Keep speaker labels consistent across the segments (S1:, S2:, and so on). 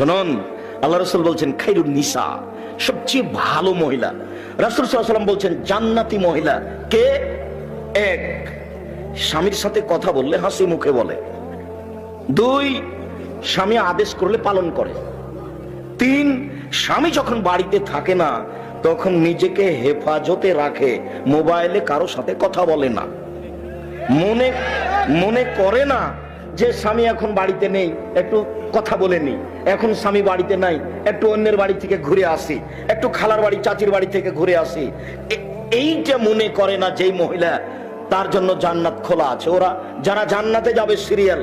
S1: শুনুন, আল্লাহ রসুল বলছেন খাইরুল নিসা, সবচেয়ে ভালো মহিলা। রাসুল সাল্লাম বলছেন, জান্নাতি মহিলা। কে? এক, স্বামীর সাথে কথা বললে হাসি মুখে বলে। দুই, স্বামী আদেশ করলে পালন করে। তিন, স্বামী যখন বাড়িতে থাকে না, তখন নিজেকে হেফাজতে রাখে, মোবাইলে কারও সাথে কথা বলে না। মনে মনে করে না যে স্বামী এখন বাড়িতে নেই, একটু কথা বলেনি। এখন স্বামী বাড়িতে নাই, একটু অন্যের বাড়ি থেকে ঘুরে আসি, একটু খালার বাড়ি, চাচির বাড়ি থেকে ঘুরে আসি। এইটা মনে করে না যেই মহিলা, তার জন্য জান্নাত খোলা আছে। ওরা যারা জান্নাতে যাবে সিরিয়াল,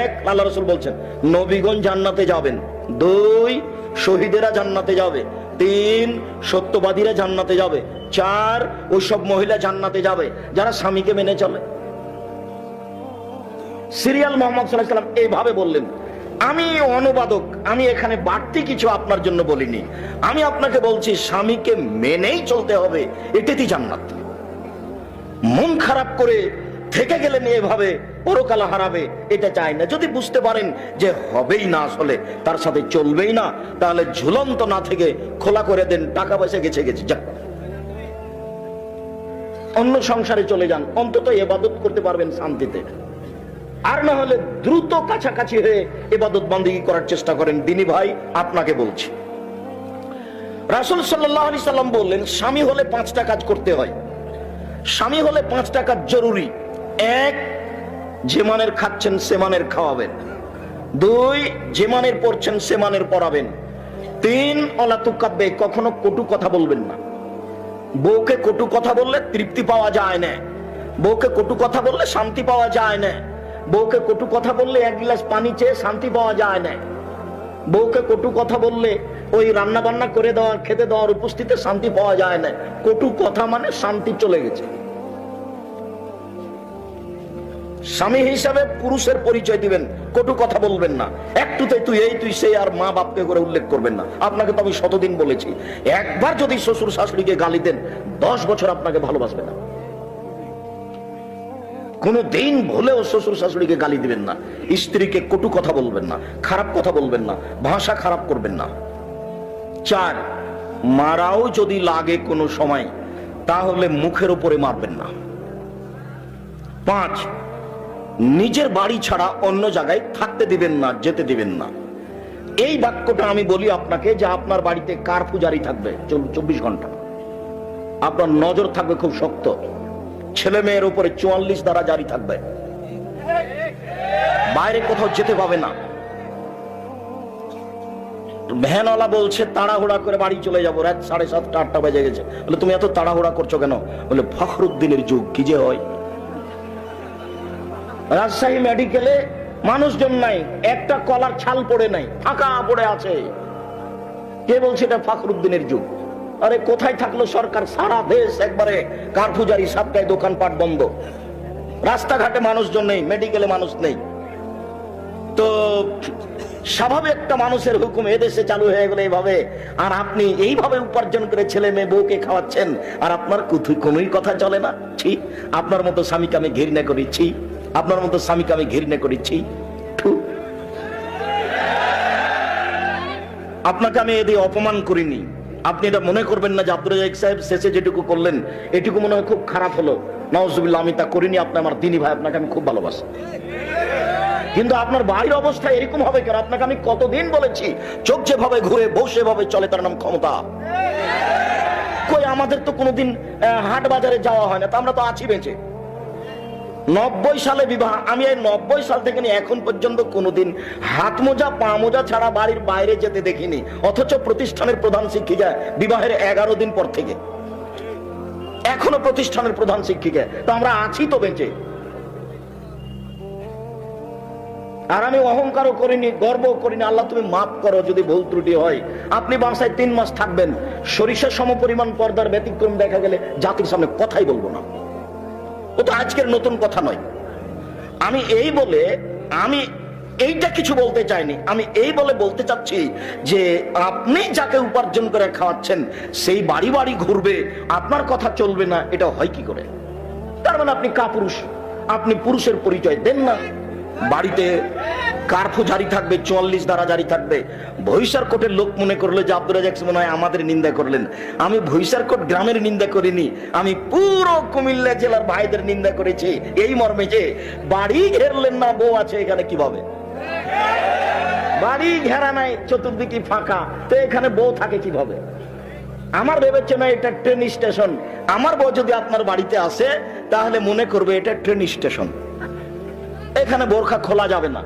S1: এক, আল্লাহ রসুল বলছেন, নবীগণ জান্নাতে যাবেন। দুই, শহীদেরা জান্নাতে যাবে। তিন, সত্যবাদীরা জান্নাতে যাবে। চার, ওইসব মহিলা জান্নাতে যাবে, যারা স্বামীকে মেনে চলে। সিরিয়াল মোহাম্মদ সাল্লাহ সাল্লাম এইভাবে বললেন। আমি অনুবাদক, আমি এখানে বাড়তি কিছু আপনার জন্য বলিনি। আমি আপনাকে বলছি, স্বামীকে মেনেই চলতে হবে, এটাতেই জান্নাত। মন খারাপ করে থেকে গেলেন এভাবে পরকাল হারাবে, এটা চাই না। যদি বুঝতে পারেন যে হবেই না আসলে, তার সাথে চলবেই না, তাহলে ঝুলন্ত না থেকে খোলা করে দেন, টাকা পয়সা গেছে গেছে, যাক। অন্য সংসারে চলে যান, অন্তত এবাদত করতে পারবেন শান্তিতে। আর না হলে দ্রুত কাছাকাছি হয়ে এবাদত বান্দিগি করার চেষ্টা করেন। দিনী ভাই, আপনাকে বলছি। রাসুল সাল্লাহ আলি সাল্লাম বললেন, স্বামী হলে পাঁচটা কাজ করতে হয়। স্বামী হলে পাঁচটা কাজ জরুরি। এক যে মানের খাচ্ছেন সে মানের খাওয়াবেন। দুই যে মানের পড়ছেন সে মানের পড়াবেন তিন অলাতুকাব্যে কখনো কটু কথা বলবেন না। বউকে কটু কথা বললে তৃপ্তি পাওয়া যায় না। বউকে কটু কথা বললে শান্তি পাওয়া যায় না। বউকে কটু কথা বললে এক গ্লাস পানি চেয়ে শান্তি পাওয়া যায় না। বউকে কটু কথা বললে ওই রান্না বান্না করে দেওয়ার খেতে দেওয়ার উপস্থিতে শান্তি পাওয়া যায় না। কটু কথা মানে শান্তি চলে গেছে। স্বামী হিসাবে পুরুষের পরিচয় দিবেন, কটু কথা বলবেন না। একটুতে তুই এই, তুই সেই আর মা বাপকে করে উল্লেখ করবেন না। আপনাকে তো আমি শতদিন বলেছি। একবার যদি শ্বশুর শাশুড়িকে গালি দেন, দশ বছর আপনাকে ভালোবাসবে না। কোনো দিন ভুলেও শ্বশুর শাশুড়িকে গালি দিবেন না। স্ত্রীকে কটু কথা বলবেন না, খারাপ কথা বলবেন না, ভাষা খারাপ করবেন না। চার, মারাও যদি লাগে কোনো সময়, তাহলে মুখের উপরে মারবেন না। পাঁচ, নিজের বাড়ি ছাড়া অন্য জায়গায় থাকতে দিবেন না, যেতে দিবেন না। এই বাক্যটা আমি বলি আপনাকে যে আপনার বাড়িতে কার পূজারি থাকবে? চব্বিশ ঘণ্টা। আপনার নজর থাকবে খুব শক্ত। ছেলে মেয়ের উপরে চুয়াল্লিশ দ্বারা জারি থাকবে। বাইরে কোথাও যেতে পাবে না। ভ্যানওয়ালা বলছে, তাড়াহুড়া করে বাড়ি চলে যাব। রাত সাড়ে সাতটা, আটটা বেজে গেছে। বলে, তুমি এত তাড়াহুড়া করছ কেন? বলে, ফখরুদ্দিনের যুগ, কি যে হয়? রাজশাহী মেডিকেলে মানুষজন নাই, একটা কলার ছাল পড়ে নাই, ফাঁকা পড়ে আছে। কে বলছে এটা ফখরুদ্দিনের যুগ? আরে কোথায় থাকল সরকার? সারা দেশ একবারে কারফুজারি সাতটায় দোকানপাট বন্ধ। রাস্তাঘাটে মানুষজন নেই মেডিকেলে মানুষ নেই। তো স্বাভাবিক একটা মানুষের হুকুম এদেশে চালু হয়ে গেলে এইভাবে আর আপনি এইভাবে উপার্জন করে ছেলে মেয়ে বউকে খাওয়াচ্ছেন, আর আপনার কোনোই কথা চলে না? ছি, আপনার মতো স্বামীকে আমি ঘৃণা করেছি আপনার মতো স্বামীকে আমি ঘৃণা করেছি। আপনাকে আমি এদিকে অপমান করিনি। আপনি এটা মনে করবেন না যে আব্দুল রাজাক সাহেব শেষে যেটুকু করলেন, এটুকু মনে হয় খুব খারাপ হলো। নওয়াজুবিল্লাহ আমি তা করিনি আপনি আমার দিনী ভাই, আপনাকে আমি খুব ভালোবাসি। কিন্তু আপনার বাড়ির অবস্থা এরকম হবে কেন? আপনাকে আমি কতদিন বলেছি, চোখ যেভাবে ঘুরে বসে ভাবে চলে, তার নাম ক্ষমতা। কই, আমাদের তো কোনোদিন হাট বাজারে যাওয়া হয় না, তা আমরা তো আছি বেঁচে। নব্বই সালে বিবাহ, আমি এই নব্বই সাল থেকে এখন পর্যন্ত কোনোদিন হাত মোজা, পা মোজা ছাড়া বাড়ির বাইরে যেতে দেখিনি, অথচ প্রতিষ্ঠানের প্রধান শিক্ষিকা বিবাহের এগারো দিন পর থেকে। এখনও প্রতিষ্ঠানের প্রধান শিক্ষিকা, তো আমরা আছি তো বেঁচে। আর আমি অহংকারও করিনি গর্ব করিনি, আল্লাহ তুমি মাফ করো যদি ভুল ত্রুটি হয়। আপনি বাসায় তিন মাস থাকবেন সরিষার সমপরিমাণ পর্দার ব্যতিক্রম দেখা গেলে জাতির সামনে কথাই বলব না। ও তো আজকের নতুন কথা নয়। আমি এই বলে, আমি এইটা কিছু বলতে চাইনি। আমি এই বলে বলতে চাচ্ছি যে আপনি যাকে উপার্জন করে খাওয়াচ্ছেন, সেই বাড়ি বাড়ি ঘুরবে, আপনার কথা চলবে না, এটা হয় কি করে? তার মানে আপনি কাপুরুষ, আপনি পুরুষের পরিচয় দেন না। বাড়িতে কার্ফু জারি থাকবে, চুয়াল্লিশ দ্বারা জারি থাকবে। ভৈসার কোটের লোক মনে করল যে আব্দুল রাজাক মনে হয় আমাদের নিন্দা করলেন। আমি ভৈসার কোট গ্রামের নিন্দা করিনি, আমি পুরো কুমিল্লা জেলার ভাইদের নিন্দা করেছি। এই মর্মে যে বাড়ি ঘেরলেন না, বউ আছে এখানে কীভাবে? বাড়ি ঘেরা নাই চতুর্দিকে ফাঁকা। তো এখানে বউ থাকে কীভাবে? আমার ভেবেছে না এটা ট্রেন স্টেশন। আমার বউ যদি আপনার বাড়িতে আসে, তাহলে মনে করবে এটা ট্রেন স্টেশন। এখানে বোরখা খোলা যাবে না।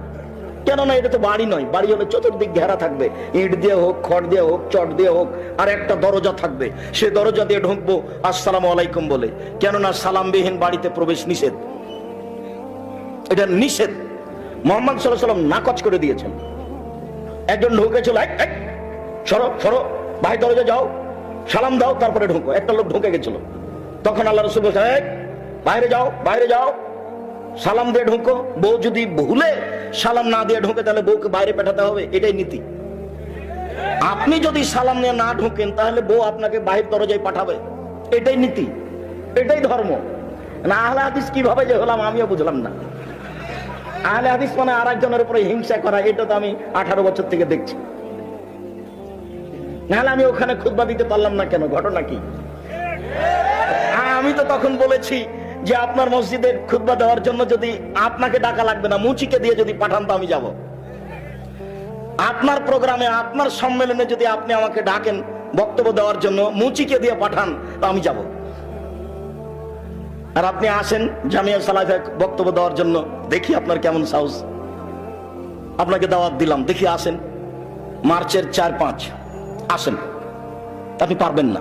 S1: কেননা এটা তো বাড়ি নয় বাড়ি হলে চতুর্দিক ঘেরা থাকবে। ইট দিয়ে হোক খড় দিয়ে হোক চট দিয়ে হোক আর একটা দরজা থাকবে। সে দরজা দিয়ে ঢুকবো আসসালামু আলাইকুম বলে। কেননা সালামবিহীন বাড়িতে প্রবেশ নিষেধ। এটা নিষেধ। মোহাম্মদ সাল্লাহ সাল্লাম নাকচ করে দিয়েছেন। একজন ঢুকেছিল "এই, এই, সরো সরো ভাই দরজা যাও সালাম দাও তারপরে ঢুকো। একটা লোক ঢুকে গেছিল। তখন আল্লাহ রসুল বলছেন "এই, বাইরে যাও বাইরে যাও। সালাম দিয়ে ঢুকো, বউ যদি ভুলে সালাম না দিয়ে ঢুকে, তাহলে বউকে বাইরে পাঠাতে হবে, এটাই নীতি। আপনি যদি সালাম নিয়ে না ঢুকেন, তাহলে বউ আপনাকে বাহির দরজায় পাঠাবে, এটাই নীতি, এটাই ধর্ম। না, আহলে হাদিস কীভাবে যে হলাম, আমিও বুঝলাম না। আহলে হাদিস মানে আর একজনের উপরে হিংসা করা, এটা তো আমি আঠারো বছর থেকে দেখছি। নাহলে আমি ওখানে খুতবা দিতে পারলাম না কেন, ঘটনা কি? আমি তো তখন বলেছি যে আপনার মসজিদের খুতবা দেওয়ার জন্য যদি আপনাকে ডাকা লাগবে না, মুচিকে দিয়ে যদি পাঠান, তো আমি যাব। আপনার প্রোগ্রামে, আপনার সম্মেলনে যদি আপনি আমাকে ডাকেন বক্তব্য দেওয়ার জন্য, মুচিকে দিয়ে পাঠান, তো আমি যাব। আর আপনি আসেন জামিয়া সালাফে বক্তব্য দেওয়ার জন্য, দেখি আপনার কেমন সাহস। আপনাকে দাওয়াত দিলাম, দেখি আসেন। মার্চের চার পাঁচ, আসেন। আপনি পারবেন না।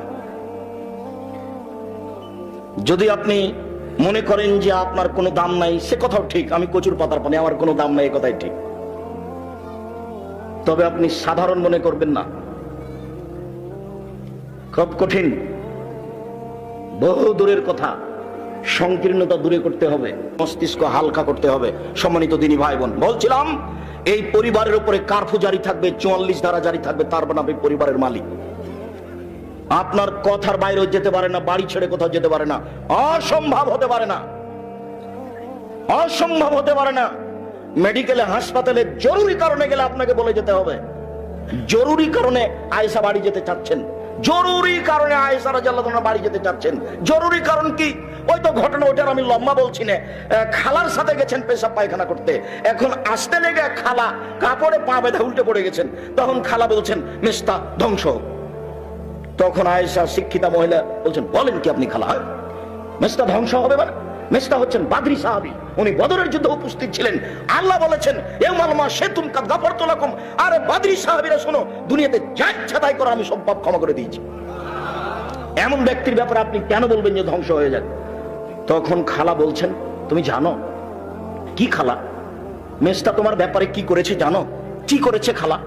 S1: যদি আপনি মনে করেন যে আপনার কোনো দাম নাই, সে কথাও ঠিক। আমি কচুর পাতার পানি, আমার কোনো দাম নাই, এ কথাই ঠিক। তবে আপনি সাধারণ মনে করবেন না। খুব কঠিন। বহু দূরের কথা। সংকীর্ণতা দূরে করতে হবে। মস্তিষ্ক হালকা করতে হবে। সম্মানিত দিনী ভাই বোন বলছিলাম, এই পরিবারের উপরে কার্ফু জারি থাকবে, চুয়াল্লিশ ধারা জারি থাকবে, তার বানাবে পরিবারের মালিক। আপনার কথার বাইরেও যেতে পারে না, বাড়ি ছেড়ে কোথাও যেতে পারে না। অসম্ভব হতে পারে না। অসম্ভব হতে পারে না। মেডিকেলে, হাসপাতালে জরুরি কারণে গেলে আপনাকে বলে যেতে হবে। জরুরি কারণে আয়েশা বাড়ি যেতে চাচ্ছেন। জরুরি কারণে আয়েশা রাজাল্লাহ বাড়ি যেতে চাচ্ছেন। জরুরি কারণ কি? ওই তো ঘটনা ওইটার আমি লম্বা বলছি না। খালার সাথে গেছেন পেশাব পায়খানা করতে। এখন আসতে লেগে খালা কাপড়ে পা বেঁধে উল্টে পড়ে গেছেন। তখন খালা বলছেন, মেস্তা, ধ্বংস হোক। তখন আয়েশা শিক্ষিতা মহিলা বলছেন, বলেন কি আপনি খালা? মেসটা ধ্বংস হবে মানে মেসটা হচ্ছেন বাদরি সাহাবি। উনি বদরের যুদ্ধে উপস্থিত ছিলেন। আল্লাহ বলেছেন এ মালমা সে তুম কাদ গাফর তোলাকুম আরে বাদরি সাহাবিরা, শোনো, দুনিয়াতে যা ইচ্ছা তাই করো, আমি সব পাপ ক্ষমা করে দিয়েছি। এমন ব্যক্তির ব্যাপারে আপনি কেন বলবেন যে ধ্বংস হয়ে যাক? তখন খালা বলছেন, তুমি জানো? কি খালা? মেসটা তোমার ব্যাপারে কি করেছে জানো? কি করেছে খালা?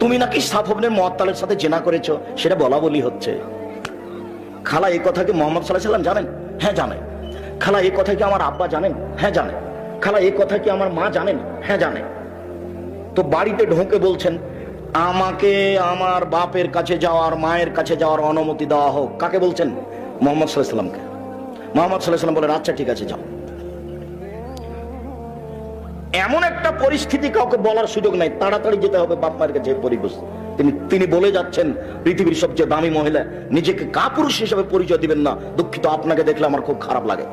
S1: তুমি নাকি সাফবনের মহাত্তালের সাথে জেনা করেছ? সেটা বলা বলি হচ্ছে। খালা এই কথা কি মোহাম্মদ সাল্লাহ সাল্লাম জানেন? হ্যাঁ জানেন। খালা এই কথা কি আমার আব্বা জানেন? হ্যাঁ জানেন। খালা এই কথা কি আমার মা জানেন? হ্যাঁ জানে তো বাড়িতে ঢোকে বলছেন, আমাকে আমার বাপের কাছে যাওয়ার, মায়ের কাছে যাওয়ার অনুমতি দেওয়া হোক। কাকে বলছেন? মোহাম্মদ সাল্লাহ সাল্লামকে মোহাম্মদ সাল্লাহ সাল্লাম বলেন আচ্ছা ঠিক আছে, যাও। এমন একটা পরিস্থিতি কাউকে বলার সুযোগ নাই। তাড়াতাড়ি যেতে হবে বাপ মায়ের কাছে পরিবেশ। তিনি তিনি বলে যাচ্ছেন, পৃথিবীর সবচেয়ে দামি মহিলা, নিজেকে কাপুরুষ হিসেবে পরিচয় দিবেন না। দুঃখিত, আপনাকে দেখলে আমার খুব খারাপ লাগে।